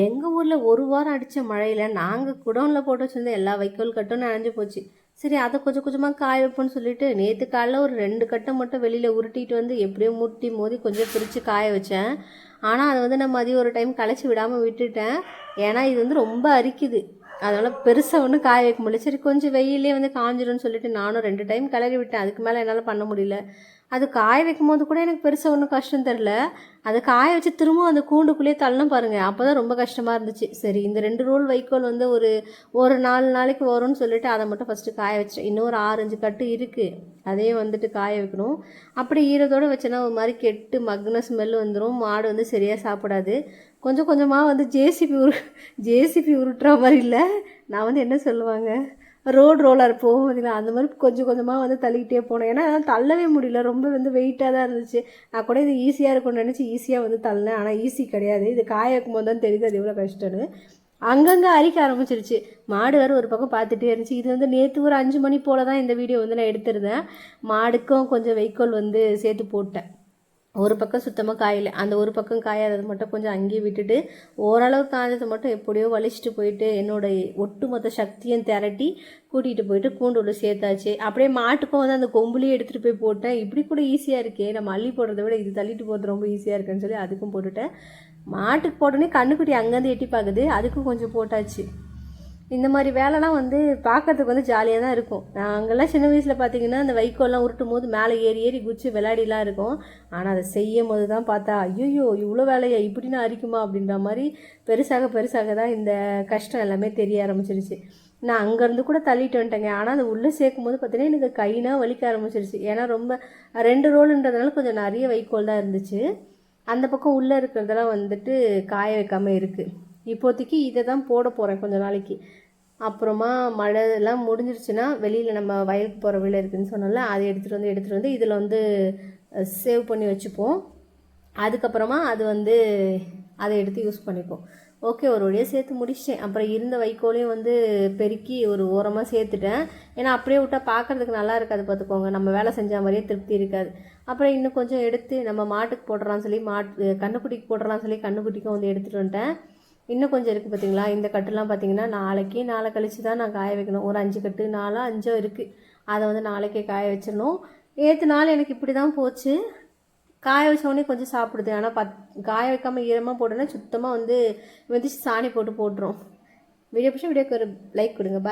எங்கள் ஊரில் ஒரு வாரம் அடித்த மழையில் நாங்கள் குடோனில் போட்டு வச்சுருந்த எல்லா வைக்கோல் கட்டும் நனைஞ்சு போச்சு. சரி அதை கொஞ்சம் கொஞ்சமாக காய வைப்போம்னு சொல்லிட்டு நேற்று காலைல ஒரு ரெண்டு கட்டை மட்டும் வெளியில் உருட்டிட்டு வந்து எப்படியோ முட்டி மோதி கொஞ்சம் பிரித்து காய வச்சேன். ஆனால் அதை வந்து நான் மதியம் ஒரு டைம் களைச்சி விடாமல் விட்டுட்டேன். ஏன்னா இது வந்து ரொம்ப அரிக்குது. அதனால் பெருசாக ஒன்றும் காய வைக்க முடியல. சரி கொஞ்சம் வெயிலே வந்து காஞ்சிரும்னு சொல்லிட்டு நானும் ரெண்டு டைம் கிளறி விட்டேன். அதுக்கு மேலே என்னால் பண்ண முடியல. அது காய வைக்கும் போது கூட எனக்கு பெருசாக ஒன்றும் கஷ்டம் தெரில அது காய வச்சு திரும்பவும் அந்த கூண்டுக்குள்ளேயே தள்ளணும் பாருங்கள் அப்போ தான் ரொம்ப கஷ்டமாக இருந்துச்சு. சரி இந்த ரெண்டு ரோல் வைக்கோல் வந்து ஒரு ஒரு நாலு நாளைக்கு வரும்னு சொல்லிட்டு அதை மட்டும் ஃபஸ்ட்டு காய வச்சிட்டேன். இன்னும் ஒரு ஆறஞ்சு கட்டு இருக்குது அதையும் வந்துட்டு காய வைக்கணும். அப்படி ஈரத்தோடு வச்சேன்னா ஒரு மாதிரி கெட்டு மக்ன ஸ்மெல் வந்துடும் மாடு வந்து சரியாக சாப்பிடாது. கொஞ்சம் கொஞ்சமாக வந்து ஜேசிபி உரு ஜேசிபி உருட்டுற மாதிரி இல்லை. நான் வந்து என்ன சொல்லுவாங்க? ரோடு ரோலர் போகும் பார்த்தீங்களா அந்த மாதிரி கொஞ்சம் கொஞ்சமாக வந்து தள்ளிக்கிட்டே போனேன். ஏன்னா என்னால் தள்ளவே முடியல. ரொம்ப வந்து வெயிட்டாக தான் இருந்துச்சு. நான் கூட இது ஈஸியாக இருக்கும்னு நினச்சி ஈஸியாக வந்து தள்ளினேன். ஆனால் ஈஸி கிடையாது. இது காய வைக்கும் போது தான் தெரியுது அது எவ்வளோ கஷ்டம்னு. அங்கங்கே அரிக்க ஆரம்பிச்சிருச்சு. மாடு வேறு ஒரு பக்கம் பார்த்துட்டே இருந்துச்சு. இது வந்து நேற்று ஒரு அஞ்சு மணி போல் தான் இந்த வீடியோ வந்து நான் எடுத்திருந்தேன். மாடுக்கும் கொஞ்சம் வைக்கோல் வந்து சேர்த்து போட்டேன். ஒரு பக்கம் சுத்தமாக காயலை அந்த ஒரு பக்கம் காயாதது மட்டும் கொஞ்சம் அங்கேயே விட்டுட்டு ஓரளவு காய்ஞ்சது மட்டும் எப்படியோ வலிச்சிட்டு போயிட்டு என்னோடய ஒட்டுமொத்த சக்தியும் திரட்டி கூட்டிகிட்டு போயிட்டு கூண்டுள்ள சேர்த்தாச்சு. அப்படியே மாட்டுக்கும் வந்து அந்த கொம்புலேயே எடுத்துகிட்டு போய் போட்டேன். இப்படி கூட ஈஸியாக இருக்கே. நம்ம அள்ளி போடுறத விட இது தள்ளிட்டு போகிறது ரொம்ப ஈஸியாக இருக்குன்னு சொல்லி அதுக்கும் போட்டுட்டேன். மாட்டுக்கு போட்டோன்னே கண்ணுக்குட்டி அங்கேருந்து எட்டி பார்க்குது. அதுக்கும் கொஞ்சம் போட்டாச்சு. இந்த மாதிரி வேலைலாம் வந்து பார்க்கறதுக்கு வந்து ஜாலியாக தான் இருக்கும். நாங்கள்லாம் சின்ன வயசில் பார்த்தீங்கன்னா அந்த வைக்கோல்லாம் உருட்டும் போது மேலே ஏறி ஏறி குச்சி விளையாடிலாம் இருக்கும். ஆனால் அதை செய்யும் போது தான் பார்த்தா ஐயோ இவ்வளோ வேலையா இப்படின்னு அரிக்குமா அப்படின்ற மாதிரி பெருசாக பெருசாக தான் இந்த கஷ்டம் எல்லாமே தெரிய ஆரம்பிச்சிருச்சு. நான் அங்கேருந்து கூட தள்ளிட்டு வந்துட்டேங்க. ஆனால் அது உள்ளே சேர்க்கும் போது பார்த்தீங்கன்னா எனக்கு கைனா வலிக்க ஆரம்பிச்சிருச்சு. ஏன்னா ரொம்ப ரெண்டு ரோலுன்றதுனால கொஞ்சம் நிறைய வைக்கோல் தான் இருந்துச்சு. அந்த பக்கம் உள்ளே இருக்கிறதெல்லாம் வந்துட்டு காய வைக்காமல் இருக்குது இப்போதைக்கு இதை தான் போட போகிறேன் கொஞ்சம் நாளைக்கு. அப்புறமா மழை எல்லாம் முடிஞ்சிருச்சுன்னா வெளியில் நம்ம வயலுக்கு போகிற வெளியில் இருக்குதுன்னு சொன்னோம்ல அதை எடுத்துகிட்டு வந்து எடுத்துகிட்டு வந்து இதில் வந்து சேவ் பண்ணி வச்சுப்போம். அதுக்கப்புறமா அது வந்து அதை எடுத்து யூஸ் பண்ணிப்போம். ஓகே ஒரு வழியாக சேர்த்து முடிச்சிட்டேன். அப்புறம் இருந்த வைக்கோலையும் வந்து பெருக்கி ஒரு ஓரமாக சேர்த்துட்டேன். ஏன்னா அப்படியே விட்டால் பார்க்குறதுக்கு நல்லா இருக்காது பார்த்துக்கோங்க நம்ம வேலை செஞ்ச மாதிரியே திருப்தி இருக்காது. அப்புறம் இன்னும் கொஞ்சம் எடுத்து நம்ம மாட்டுக்கு போடுறான்னு சொல்லி மாட்டு கண்ணுக்குட்டிக்கு போடுறான்னு சொல்லி கண்ணுக்குட்டிக்கும் வந்து எடுத்துகிட்டு வந்துட்டேன். இன்னும் கொஞ்சம் இருக்குது பார்த்தீங்களா இந்த கட்டுலாம் பார்த்தீங்கன்னா நாளைக்கு நாளை கழிச்சு தான் நான் காய வைக்கணும். ஒரு அஞ்சு கட்டு நாலோ அஞ்சோ இருக்குது அதை வந்து நாளைக்கே காய வச்சிடணும். ஏற்று நாள் எனக்கு இப்படி தான் போச்சு. காய வச்சோடனே கொஞ்சம் சாப்பிடுது. ஆனால் பத் காய வைக்காமல் ஈரமாக போட்டோன்னா சுத்தமாக வந்து வெந்திச்சு சாணி போட்டு போட்டுரும். வீடியோ பிடிச்சா வீடியோக்கு ஒரு லைக் கொடுங்க. பாய்